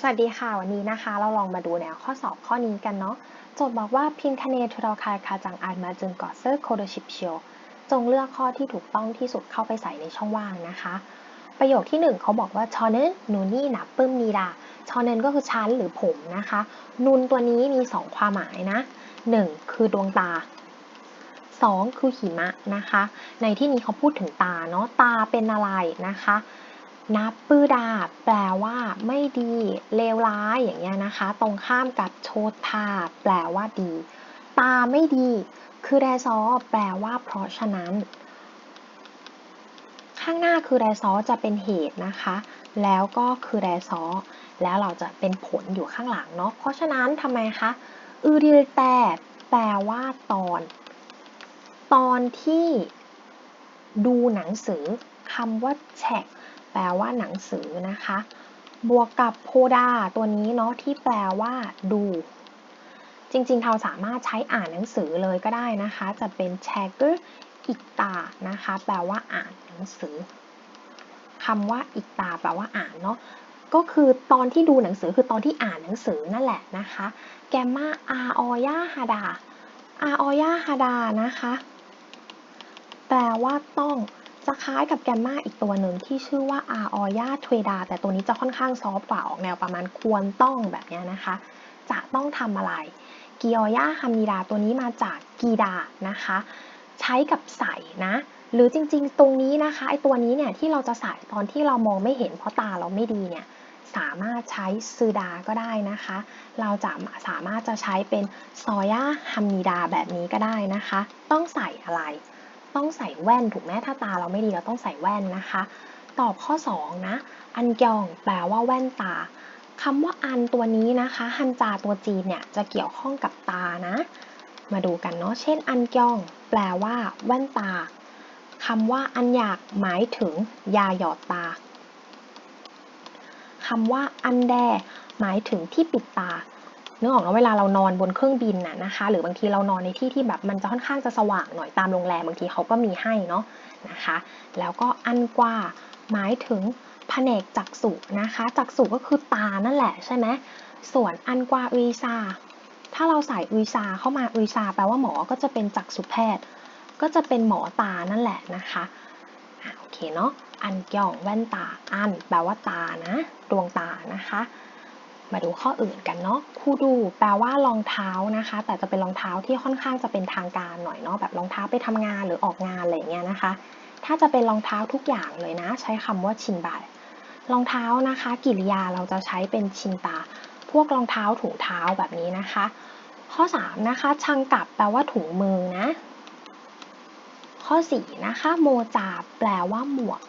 สวัสดีค่ะวันนี้นะคะ เราลองมาดูแนวข้อสอบข้อนี้กันเนาะโจทย์บอกว่าพินคเนทุรคายคาจังอันมาจึงกอเซอร์โคโดชิปเชียวจงเลือกข้อที่ถูกต้องที่สุดเข้าไปใส่ในช่องว่างนะคะ ประโยคที่หนึ่งเขาบอกว่าชอนเนนนูนี่หนับปึ้มนีดาชอนเนนก็คือชั้นหรือผมนะคะนุนตัวนี้มีสองความหมายนะหนึ่งคือดวงตาสองคือหิมะนะคะ ในที่นี้เขาพูดถึงตาเนาะตาเป็นอะไรนะคะ นับปื้อดา แปลว่า ไม่ดี เลวร้ายอย่างเงี้ยนะคะ ตรงข้ามกับโชทาแปลว่าดี ตาไม่ดี คือแรซอ แปลว่า เพราะฉะนั้น ข้างหน้าคือแรซอจะเป็นเหตุนะคะ แล้วก็คือแรซอ แล้วเราจะเป็นผลอยู่ข้างหลังเนาะ เพราะฉะนั้นทำไมคะ อือริลแต่ แปลว่า ตอน ตอนที่ดูหนังสือคำว่าแฉก แปลว่าหนังสือนะคะ บวกกับโพดาตัวนี้เนาะที่แปลว่าดู จริงๆ เราสามารถใช้อ่านหนังสือเลยก็ได้นะคะ จะเป็นแชกเกอร์อิกตานะคะ แปลว่าอ่านหนังสือคำว่าอิกตาแปลว่าอ่านเนาะก็คือตอนที่ดูหนังสือคือตอนที่อ่านหนังสือนั่นแหละนะคะ แกมมาอาออยาฮาดาอาออยาฮาดานะคะ แปลว่าต้อง จะคล้ายกับแกมมาอีกตัวหนึ่งที่ชื่อว่าอาออยาทเวดาแต่ตัวนี้จะค่อนข้างซอฟกว่าออกแนวประมาณควรต้องแบบนี้นะคะ จะต้องทำอะไรกีออยาฮัมนีดาตัวนี้มาจากกีดานะคะ ใช้กับใส่นะ หรือจริงๆ ตรงนี้นะคะไอตัวนี้เนี่ยที่เราจะใส่ตอนที่เรามองไม่เห็นเพราะตาเราไม่ดีเนี่ยสามารถใช้ซือดาก็ได้นะคะ เราจะสามารถจะใช้เป็นซอยาฮัมนีดาแบบนี้ก็ได้นะคะ ต้องใส่อะไร ต้องใส่แว่นถูกไหมถ้าตาเราไม่ดีเราต้องใส่แว่นนะคะ ตอบข้อ 2 นะ อันยองแปลว่าแว่นตาคำว่าอันตัวนี้นะคะฮันจาตัวจีนเนี่ยจะเกี่ยวข้องกับตานะ มาดูกันเนาะเช่น อันยอง แปลว่า แว่นตาคำว่าอันอยากหมายถึงยาหยอดตาคำว่าอันแดหมายถึงที่ปิดตา นึกออกนะเวลาเรานอนบนเครื่องบินน่ะนะคะ หรือบางทีเรานอนในที่ที่แบบมันจะค่อนข้างจะสว่างหน่อยตามโรงแรมบางทีเขาก็มีให้เนาะนะคะ แล้วก็อันกว่าหมายถึงแผนกจักษุนะคะจักษุก็คือตานั่นแหละใช่ไหมส่วนอันกว่าอุยซาถ้าเราใส่อุยซาเข้ามาอุยซาแปลว่าหมอก็จะเป็นจักษุแพทย์ ก็จะเป็นหมอตานั่นแหละนะคะโอเคเนาะอันย่องแว่นตาอันแปลว่าตานะดวงตานะคะ มาดูข้ออื่นกันเนาะคูดูแปลว่ารองเท้านะคะ แต่จะเป็นรองเท้าที่ค่อนข้างจะเป็นทางการหน่อยเนาะแบบรองเท้าไปทำงานหรือออกงานอะไรเงี้ยนะคะ ถ้าจะเป็นรองเท้าทุกอย่างเลยนะ ใช้คำว่าชินบายรองเท้านะคะ กิริยาเราจะใช้เป็นชินตา พวกรองเท้าถุงเท้าแบบนี้นะคะ ข้อ3นะคะชังกับแปลว่าถุงมือนะ ข้อ4นะคะโมจาแปลว่าหมวก